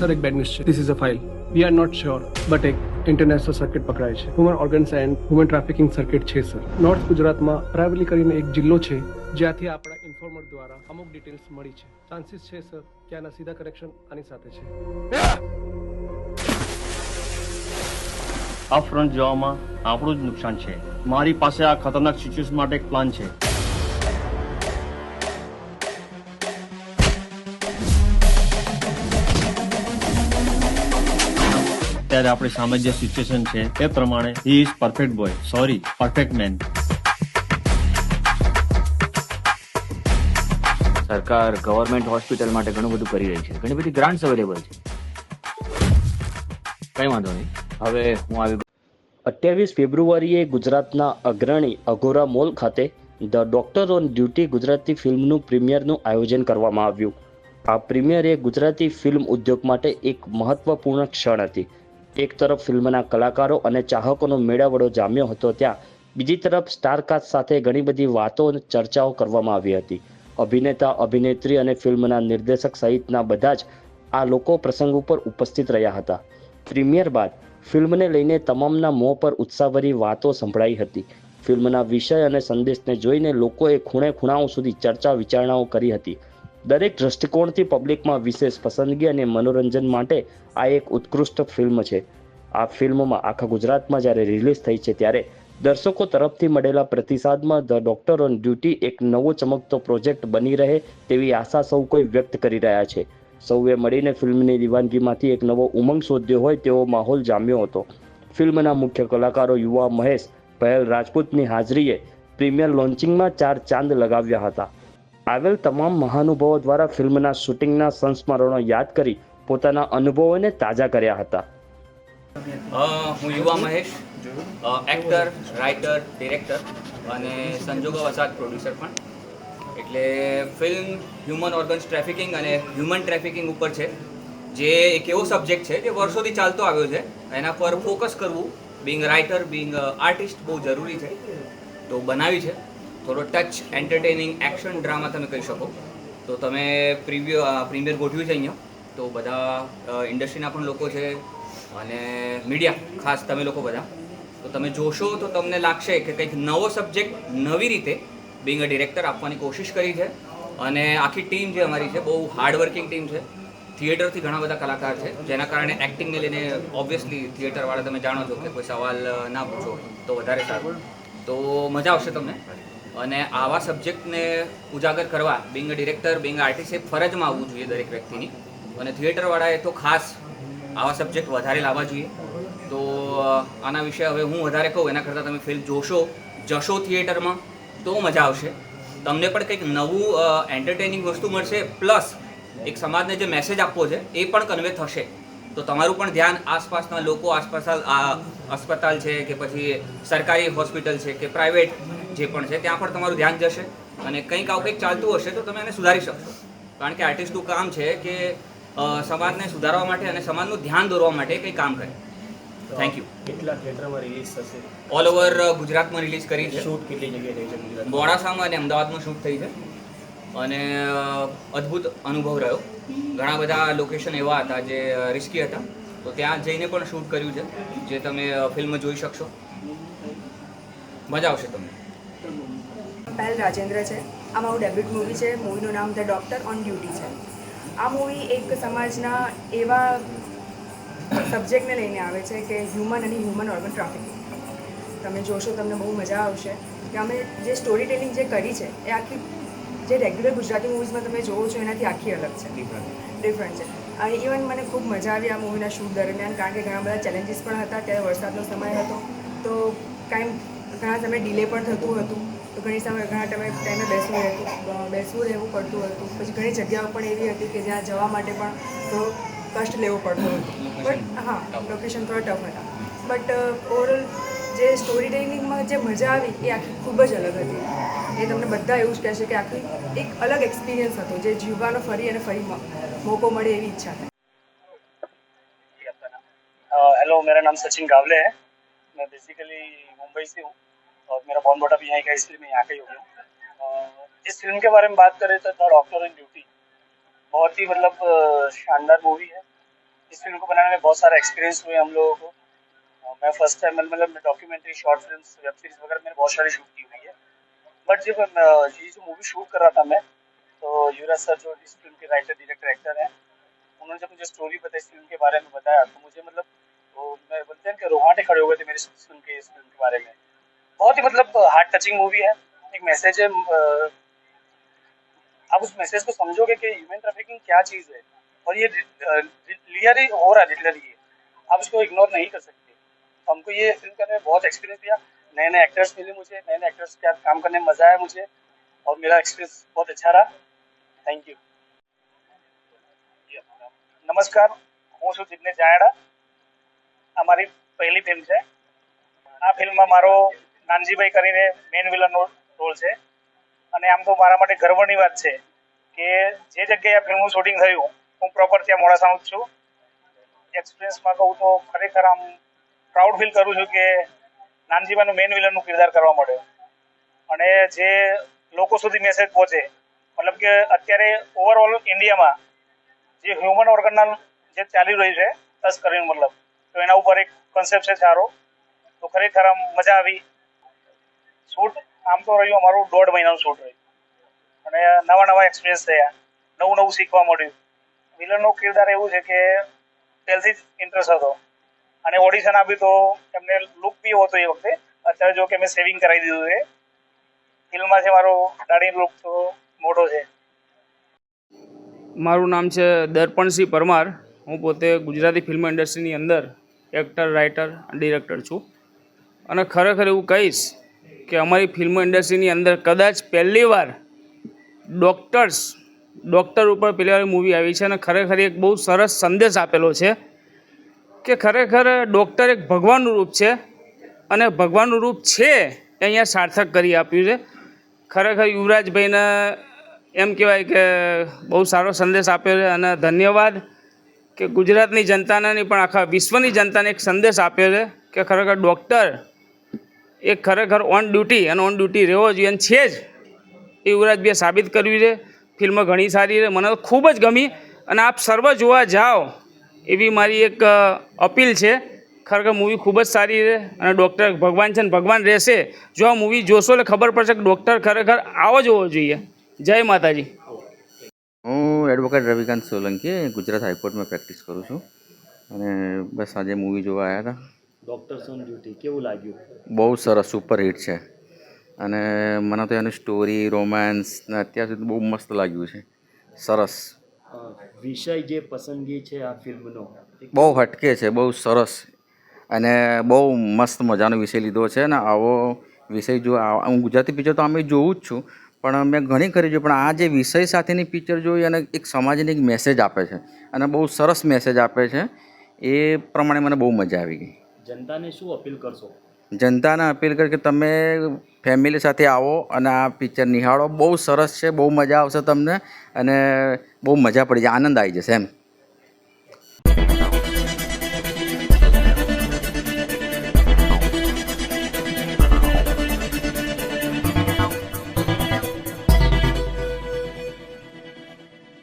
Sir, એક bad news છે. This is a file we are not sure but એક international circuit પકડાય છે. Human organs and human trafficking circuit છે sir north ગુજરાતમાં privately કરીને એક જિલ્લો છે, જ્યાંથી આપણા ઇન્ફોર્મર દ્વારા અમુક ડિટેલ્સ મળી છે. ચાન્સીસ છે સર કે આના સીધા કનેક્શન આની સાથે છે. આ ફ્રન્ટ જવામાં આપણું જ નુકસાન છે. મારી પાસે આ ખતરનાક સિચ્યુએશન માટે એક પ્લાન છે. ત્યારે આપણી સામે જે સિચ્યુએશન છે એ પ્રમાણે he is perfect boy sorry perfect man સરકાર ગવર્મેન્ટ હોસ્પિટલ માટે ઘણું બધું કરી રહી છે. ઘણી બધી ગ્રાન્ટ્સ અવેલેબલ છે. કઈ વાંધો નહીં. હવે હું આવી અઠ્યાવીસ ફેબ્રુઆરીએ ગુજરાતના અગ્રણી અઘોરા મોલ ખાતે the doctor on duty Gujarati ફિલ્મનું પ્રીમિયરનું આયોજન કરવામાં આવ્યું. આ પ્રીમિયર એ ગુજરાતી ફિલ્મ ઉદ્યોગ માટે એક મહત્વપૂર્ણ ક્ષણ હતી. એક તરફ ફિલ્મના કલાકારો અને ચાહકોનો મેળાવડો જામ્યો હતો ત્યાં. બીજી તરફ સ્ટારકાસ્ટ સાથે ઘણી બધી વાતો અને ચર્ચાઓ કરવામાં આવી હતી. અભિનેતા, અભિનેત્રી અને ફિલ્મના નિર્દેશક સહિતના બધા જ આ લોકો પ્રસંગ ઉપર ઉપસ્થિત રહ્યા હતા. પ્રીમિયર બાદ ફિલ્મને લઈને તમામના મોં પર ઉત્સાહભરી વાતો સંભળાઈ હતી. ફિલ્મના વિષય અને સંદેશને જોઈને લોકોએ ખૂણે ખૂણાઓ સુધી ચર્ચા વિચારણાઓ કરી હતી. દરેક દ્રષ્ટિકોણથી પબ્લિકમાં વિશેષ પસંદગી અને મનોરંજન માટે આ એક ઉત્કૃષ્ટ ફિલ્મ છે. આ ફિલ્મમાં આખા ગુજરાતમાં જ્યારે રિલીઝ થઈ છે ત્યારે દર્શકો તરફથી મળેલા પ્રતિસાદમાં ધ ડોક્ટર ઓન ડ્યુટી એક નવો ચમકતો પ્રોજેક્ટ બની રહે તેવી આશા સૌ કોઈ વ્યક્ત કરી રહ્યા છે. સૌએ મળીને ફિલ્મની દીવાનગીમાંથી એક નવો ઉમંગ શોધ્યો હોય તેવો માહોલ જામ્યો હતો. ફિલ્મના મુખ્ય કલાકારો યુવા મહેશ પહેલ રાજપૂતની હાજરીએ પ્રીમિયર લોન્ચિંગમાં ચાર ચાંદ લગાવ્યા હતા. આવેલ તમામ મહાનુભાવો દ્વારા ફિલ્મના શૂટિંગના સંસ્મરણો યાદ કરી પોતાના અનુભવોને તાજા કર્યા હતા. હું યુવા મહેશ એક્ટર રાઇટર ડિરેક્ટર અને સંજોગો વસાદ પ્રોડ્યુસર પણ. એટલે ફિલ્મ હ્યુમન ઓર્ગન્સ ટ્રાફિકિંગ અને હ્યુમન ટ્રાફિકિંગ ઉપર છે. જે એક એવો સબ્જેક્ટ છે જે વર્ષોથી ચાલતો આવ્યો છે. એના પર ફોકસ કરવું બિંગ રાઇટર બિંગ આર્ટિસ્ટ બહુ જરૂરી છે. તો બનાવી છે. થોડો ટચ એન્ટરટેનિંગ એક્શન ડ્રામા તમે કહી શકો. તો તમે પ્રીમિયર પ્રીમિયર ગોઠવ્યું છે અહીંયા. તો બધા ઇન્ડસ્ટ્રીના પણ લોકો છે અને મીડિયા ખાસ તમે લોકો બધા. તો તમે જોશો તો તમને લાગશે કે કંઈક નવો સબ્જેક્ટ નવી રીતે બિંગ અ ડિરેક્ટર આપવાની કોશિશ કરી છે. અને આખી ટીમ જે અમારી છે, બહુ હાર્ડવર્કિંગ ટીમ છે. થિયેટરથી ઘણા બધા કલાકાર છે, જેના કારણે એક્ટિંગને લઈને ઓબ્વિયસલી થિયેટરવાળા તમે જાણો છો કે કોઈ સવાલ ના પૂછો તો વધારે સારું. તો મજા આવશે તમને. અને આવા સબ્જેક્ટને ઉજાગર કરવા બિંગ ડિરેક્ટર બિંગ આર્ટિસ્ટ એ ફરજમાં આવવું જોઈએ દરેક વ્યક્તિની. અને થિયેટરવાળાએ તો ખાસ આવા સબ્જેક્ટ વધારે લાવવા જોઈએ. તો આના વિશે હવે હું વધારે કહું, એના કરતાં તમે ફિલ્મ જોશો, જશો થિયેટરમાં તો મજા આવશે. તમને પણ કંઈક નવું એન્ટરટેનિંગ વસ્તુ મળશે પ્લસ એક સમાજને જે મેસેજ આપવો છે, એ પણ કન્વે થશે. તો તમારું પણ ધ્યાન આસપાસના લોકો આસપાસ આ અસ્પતાલ છે કે પછી સરકારી હોસ્પિટલ છે કે પ્રાઇવેટ જે પણ છે ત્યાં પણ તમારું ધ્યાન જશે અને કંઈક આવું કંઈક ચાલતું હશે તો તમે એને સુધારી શકશો. કારણ કે આર્ટિસ્ટનું કામ છે કે સમાજને સુધારવા માટે અને સમાજનું ધ્યાન દોરવા માટે કંઈ કામ કરે. થેન્ક યુ કેટલા થિયેટરમાં રિલીઝ થશે? ઓલ ઓવર ગુજરાતમાં રિલીઝ કરી છે. શૂટ કેટલી જગ્યાએ થઈ છે મોડાસામાં અને અમદાવાદમાં શૂટ થઈ છે. અને અદ્ભુત અનુભવ રહ્યો. ઘણા બધા લોકેશન એવા હતા જે રિસ્કી હતા. તો ત્યાં જઈને પણ શૂટ કર્યું છે, જે તમે ફિલ્મ જોઈ શકશો. મજા આવશે તમને. પહેલ રાજેન્દ્ર છે. આ મારું ડેબ્યુટ મૂવી છે. મૂવીનું નામ ધ ડૉક્ટર ઓન ડ્યુટી છે. આ મૂવી એક સમાજના એવા સબ્જેક્ટને લઈને આવે છે કે હ્યુમન અને હ્યુમન ઓર્ગન ટ્રાફિકિંગ તમે જોશો તમને બહુ મજા આવશે. કે અમે જે સ્ટોરી ટેલિંગ જે કરી છે, એ આખી જે રેગ્યુલર ગુજરાતી મૂવીઝમાં તમે જોવો છો એનાથી આખી અલગ છે. ડિફરન્ટ છે. અને ઇવન મને ખૂબ મજા આવી આ મૂવીના શૂટ દરમિયાન કારણ કે ઘણા બધા ચેલેન્જીસ પણ હતા. ત્યારે વરસાદનો સમય હતો. તો કાંઈ ઘણા સમય ડિલે પણ થતું હતું. તો ઘણી સમય ઘણા ટાઈમે ટાઈમે બેસવું રહેતું બેસવું રહેવું પડતું હતું. પછી ઘણી જગ્યાઓ પણ એવી હતી કે જ્યાં જવા માટે પણ થોડો કષ્ટ લેવો પડતો હતો. બટ હા લોકેશન થોડા ટફ હતા. બટ ઓવરઓલ જે સ્ટોરી ટેલિંગમાં જે મજા આવી એ આખી ખૂબ જ અલગ હતી એ તમને બધા એવું જ કહેશે કે આખી એક અલગ એક્સપિરિયન્સ હતો જે જીવવાનો ફરી અને ફરી મ- મોકો મળે એવી ઈચ્છા થાય हेलो मेरा नाम सचिन गावले है मैं बेसिकली मुंबई से हूँ और मेरा बॉर्न बॉटअप यहाँ का है, इसलिए मैं यहाँ का ही हो गया हूँ। अ, इस फिल्म के बारे में बात करें तो द डॉक्टर इन ड्यूटी बहुत ही मतलब अ, शानदार मूवी है इस फिल्म को बनाने में बहुत सारा एक्सपीरियंस हुए हम लोगों को अ, मैं फ़र्स्ट टाइम मतलब documentary short film web series वगैरह मैंने बहुत सारी शूट की हुई है। बट जब ये जो मूवी शूट कर रहा था मैं तो युवराज सर जो इस फ़िल्म के राइटर डायरेक्टर एक्टर हैं, उन्होंने जब मुझे स्टोरी बताई, इस फ़िल्म के बारे में बताया तो मुझे मतलब वो मैं बोलते हैं कि रोहाटे खड़े हो गए थे मेरे सुन के, इस फ़िल्म के बारे में। बहुत ही मतलब हार्ट टचिंग मूवी है। एक मैसेज है आप उस मैसेज को समझोगे कि ह्यूमन ट्रैफिकिंग क्या चीज़ है? और ये क्लियर ही रहा है लिटरली आप इसको इग्नोर नहीं कर सकते। हमको ये फिल्म करने में बहुत एक्सपीरियंस दिया नए नए एक्टर्स मिले मुझे नए नए एक्टर्स के साथ काम करने में मज़ा आया मुझे और मेरा एक्सपीरियंस बहुत अच्छा रहा થેન્ક યુ નમસ્કાર હું છું જિગ્નેશ જાયડા અમારી પહેલી ફિલ્મ છે આ ફિલ્મમાં મારો નાનજીભાઈ કરીને મેન વિલનનો રોલ છે અને આમ તો મારા માટે ગર્વની વાત છે કે જે જગ્યાએ આ ફિલ્મનું શૂટિંગ થયું હું પ્રોપર ત્યાં મોડાસાનો જ છું એક્સપિરિયન્સમાં કહું તો ખરેખર આમ પ્રાઉડ ફીલ કરું છું કે નાનજીભાઈનું મેન વિલનનું કિરદાર કરવા મળ્યો. અને જે લોકો સુધી મેસેજ પહોંચે, મતલબ કે અત્યારે ઓવરઓલ ઇન્ડિયામાં જે હ્યુમન ઓર્ગનના જે ચાલી રહ્યું છે તસ્કરીનું મતલબ, તો એના ઉપર એક કન્સેપ્ટ છે સારો. તો ખરેખર આમ મજા આવી. શૂટ આમ તો રહ્યું અમારું દોઢ મહિનાનું શૂટ રહ્યું. અને નવા નવા એક્સપિરિયન્સ થયા. નવું નવું શીખવા મળ્યું. વિલનનો કિરદાર એવું છે કે પહેલથી જ ઇન્ટરેસ્ટ હતો. અને ઓડિશન આપ્યું તો એમને લુક બી હતો એ વખતે. અત્યારે જો કે મેં સેવિંગ કરાવી દીધું છે. ફિલ્મમાં છે મારો દાઢી લુક તો મોટો છે. મારું નામ છે દર્પણસિંહ પરમાર. હું પોતે ગુજરાતી ફિલ્મ ઇન્ડસ્ટ્રીની અંદર એક્ટર રાઇટર ડિરેક્ટર છું. અને ખરેખર એવું કહીશ કે અમારી ફિલ્મ ઇન્ડસ્ટ્રીની અંદર કદાચ પહેલીવાર ડૉક્ટર્સ ડૉક્ટર ઉપર પહેલી વાર મૂવી આવી છે અને ખરેખર એક બહુ સરસ સંદેશ આપેલો છે. કે ખરેખર ડૉક્ટર એક ભગવાનનું રૂપ છે અને ભગવાનનું રૂપ છે એ અહીંયા સાર્થક કરી આપ્યું છે. ખરેખર યુવરાજભાઈને એમ કહેવાય કે બહુ સારો સંદેશ આપ્યો છે અને ધન્યવાદ કે ગુજરાતની જનતાને નહીં પણ આખા વિશ્વની જનતાને એક સંદેશ આપ્યો છે કે ખરેખર ડૉક્ટર એ ખરેખર ઓન ડ્યુટી અને ઓન ડ્યુટી રહેવો જોઈએ અને છે જ એ યુવરાજભાઈએ સાબિત કર્યું છે. ફિલ્મ ઘણી સારી છે. મને ખૂબ જ ગમી અને આપ સર્વ જોવા જાઓ એવી મારી એક અપીલ છે. ખરેખર મૂવી ખૂબ જ સારી છે અને ડૉક્ટર ભગવાન છે ને ભગવાન રહેશે. જો આ મૂવી જોશો એટલે ખબર પડશે કે ડૉક્ટર ખરેખર આવો જ હોવો જોઈએ. જય માતાજી. હું એડવોકેટ રવિકાંત સોલંકી ગુજરાત હાઈકોર્ટમાં પ્રેક્ટિસ કરું છું. અને બસ આજે મૂવી જોવા આવ્યા હતા. ડૉક્ટર સોન ડ્યુટી કેવું લાગ્યું? બહુ સરસ સુપર હિટ છે. અને મને તો એની સ્ટોરી રોમાન્સ ને અત્યાર સુધી બહુ મસ્ત લાગ્યું છે. સરસ. વિષય જે પસંદગી છે આ ફિલ્મનો? બહુ હટકે છે બહુ સરસ. અને બહુ મસ્ત મજાનો વિષય લીધો છે ને આવો વિષય જો હું ગુજરાતી પિક્ચર તો અમે જોઉં જ છું પણ મેં ઘણી કરી જોઈ પણ આ જે વિષય સાથેની પિક્ચર જોઈ અને એક સમાજને એક મેસેજ આપે છે અને બહુ સરસ મેસેજ આપે છે એ પ્રમાણે મને બહુ મજા આવી ગઈ. જનતાને શું અપીલ કરશો? જનતાને અપીલ કર કે તમે ફેમિલી સાથે આવો અને આ પિક્ચર નિહાળો. બહુ સરસ છે, બહુ મજા આવશે તમને અને બહુ મજા પડી જાય, આનંદ આવી જશે એમ.